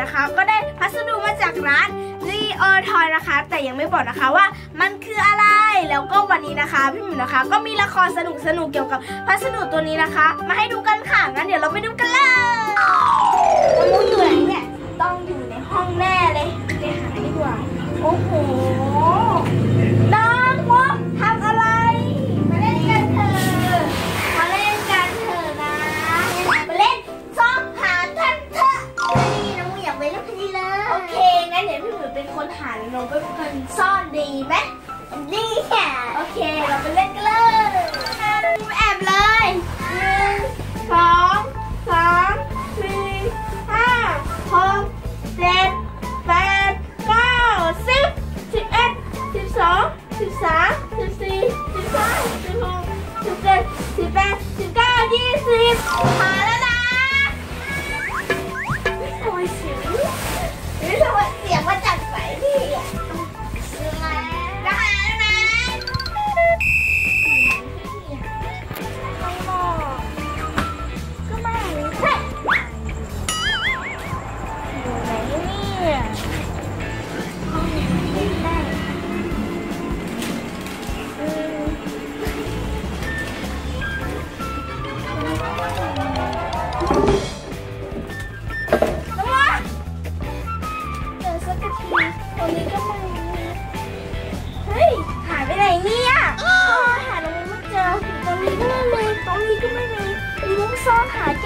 นะคะ ก็ได้พัสดุมาจากร้านรีออทอยนะคะ แต่ยังไม่บอกนะคะว่ามันคืออะไรแล้วก็วันนี้นะคะ พี่หมิวนะคะ ก็มีละครสนุกสนุกๆเกี่ยวกับพัสดุตัวนี้นะคะ มาให้ดูกันค่ะงั้นเดี๋ยวเราไปดูกันเลยมันรู้อยู่ไหนเนี่ยต้องอยู่ในห้องแน่เลยไปหาดีกว่าโอ้โห นเดี๋ยวพี่หมิวเป็นคนหาแล้วน้องเป็นคนซ่อนดีไหมดีค่ะ โอเค เราไปเล่นกันเลยแอบเลยหนึ่งสอง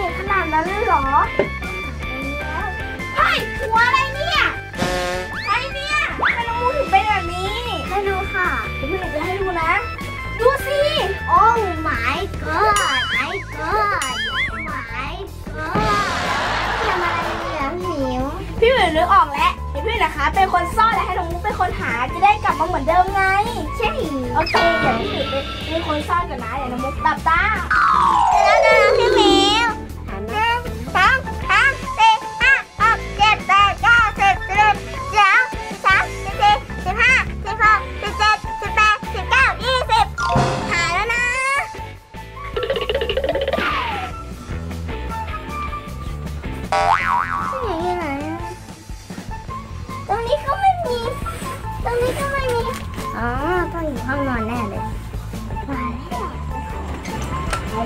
ก่งขนาดนั้นเลยเหรอเฮ้ยหัวอะไรเนี่ยไอเนี่ยทำไมน้องมูถึงเป็นแบบนี้ให้ดูค่ะเดี๋ยวพี่หนูจะให้ดูนะ ดูสิ โอ้ my god my god my god ทำอะไรเนี่ยพี่หมิวพี่หมิวนึกออกแล้วเดี๋ยวพี่นะคะ เป็นคนซ่อนและให้น้องมุกเป็นคนหาจะได้กลับมาเหมือนเดิมไง ใช่ โอเค เดี๋ยวพี่หมิวเป็นเป็นคนซ่อนก่อนนะเดี๋ยวน้องมุกตับตา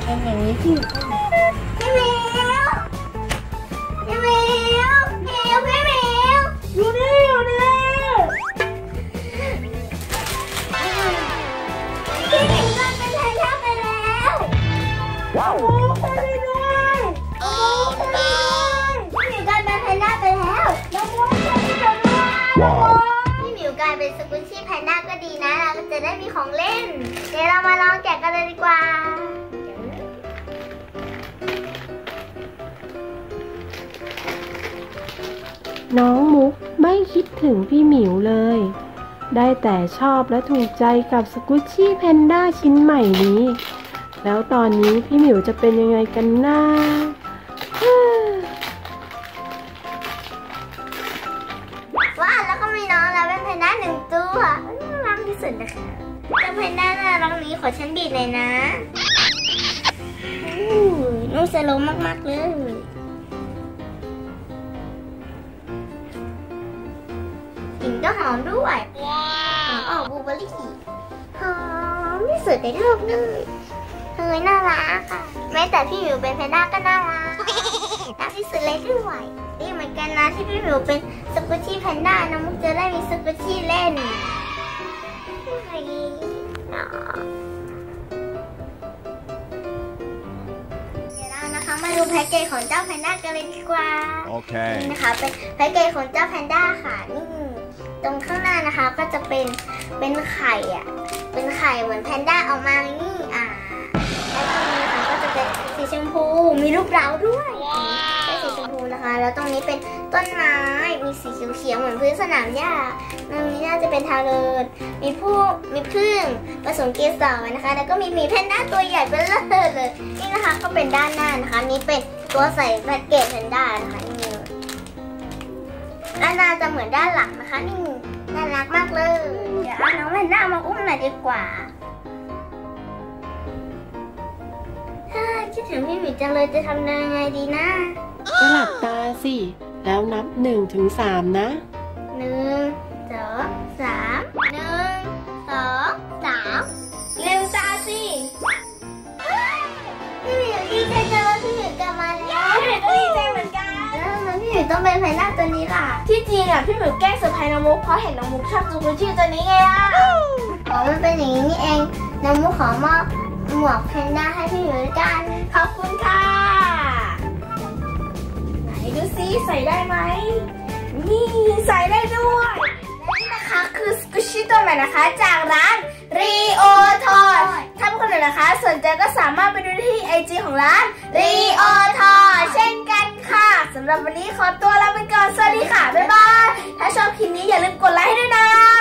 เป็นอย่างนี้พี่พี่มิวพี่มิวมิวพี่มิวอยู่นี่อยู่นี่พี่มิวโดนเป็นไทยาไปแล้วโอ้โหไปเลยด้โอ้พี่มิวกายเป็นแพนด้าไปแล้วน้องมุกช่วยพี่หน่อยด้วยพี่มิวกลายเป็นสกุชชี่แพนด้าก็ดีนะ เราก็จะได้มีของเล่น เดี๋ยวเรามาลองแกะกันเลยดีกว่า น้องมุกไม่คิดถึงพี่หมิวเลย ได้แต่ชอบและถูกใจกับสกุชชี่แพนด้าชิ้นใหม่นี้ แล้วตอนนี้พี่หมิวจะเป็นยังไงกันนะฮ่าว้าแล้วก็มีน้องแล้วเป็นแพนด้าหนึ่งตัวน่ารักที่สุดนะคะเจ้าแพนด้าน่ารักนี้ขอฉันบีดเลยนะอู้นุ่มสโลมากๆเลย ลิ่นก็หอมด้วยหอมออกบลูเบอร์รี่หอมที่สุดในโลกเลยเฮ้ยน่ารักค่ะ แม้แต่พี่หมิวเป็นแพนด้าก็น่ารักน่าที่สุดเลยด้วยนี่เหมือนกันนะที่พี่หมิวเป็นสกุชชี่แพนด้าน้องมุกจะได้มีสกุชชี่เล่นเฮ้ยน่าเดี๋ยวเรานะคะมาดูแพ็กเกจของเจ้าแพนด้ากันเลยดีกว่า Okay. นี่นะคะเป็นแพ็กเกจของเจ้าแพนด้าค่ะ นี่ ตรงข้างหน้านะคะก็จะเป็นเป็นไข่อะ เป็นไข่เหมือนแพนด้าออกมานี่อ่าแล้วตรงนี้นะคะก็จะเป็นสีชมพูมีรูปเราด้วยเป็นสีชมพูนะคะ แล้วตรงนี้เป็นต้นไม้มีสีเขียวๆเหมือนพื้นสนามหญ้าตรงนี้น่าจะเป็นทาเรินมีผู้มีพึ่งผสมเกสรนะคะ แล้วก็มีหมีแพนด้าตัวใหญ่เป็นเลิศเลยนี่นะคะก็เป็นด้านหน้านะคะนี่เป็นตัวใส่แพ็กเกจแพนด้านะคะาจะเหมือนด้านหลังนะคะนี่น่ารักมากเลย เดี๋ยวเอาน้องแพนด้ามาอุ้มหน่อยดีกว่าถ้าคิดถึงพี่หมีจังเลยจะทำยังไงดีนะก็หลับตาสิ แล้วนับหนึ่งถึงสามนะ ต้องเป็นแพนด้าตัวนี้ล่ะ ที่จริงอะพี่หมิวแกล้งเซอร์ไพรส์น้องมุกเพราะเห็นน้องมุกชอบสกุชชี่ตัวนี้ไงล่ะอ๋อมันเป็นอย่างนี้นี่เองน้องมุกขอมอบหมวกแพนด้าให้พี่หมิวด้วยกันขอบคุณค่ะไหนดูซิใส่ได้ไหมนี่ใส่ได้ด้วยและนี่นะคะคือสกุชชี่ตัวใหม่นะคะ จากร้าน Rio Toy ถ้าคนไหนนะคะ สนใจก็สามารถไปดูได้ที่ไอจีของร้าน Rio Toy เช่นกันค่ะสำหรับวันนี้ขอตัวลาไปก่อน สวัสดีค่ะ บ๊ายบาย ถ้าชอบคลิปนี้อย่าลืมกดไลค์ให้ด้วยนะ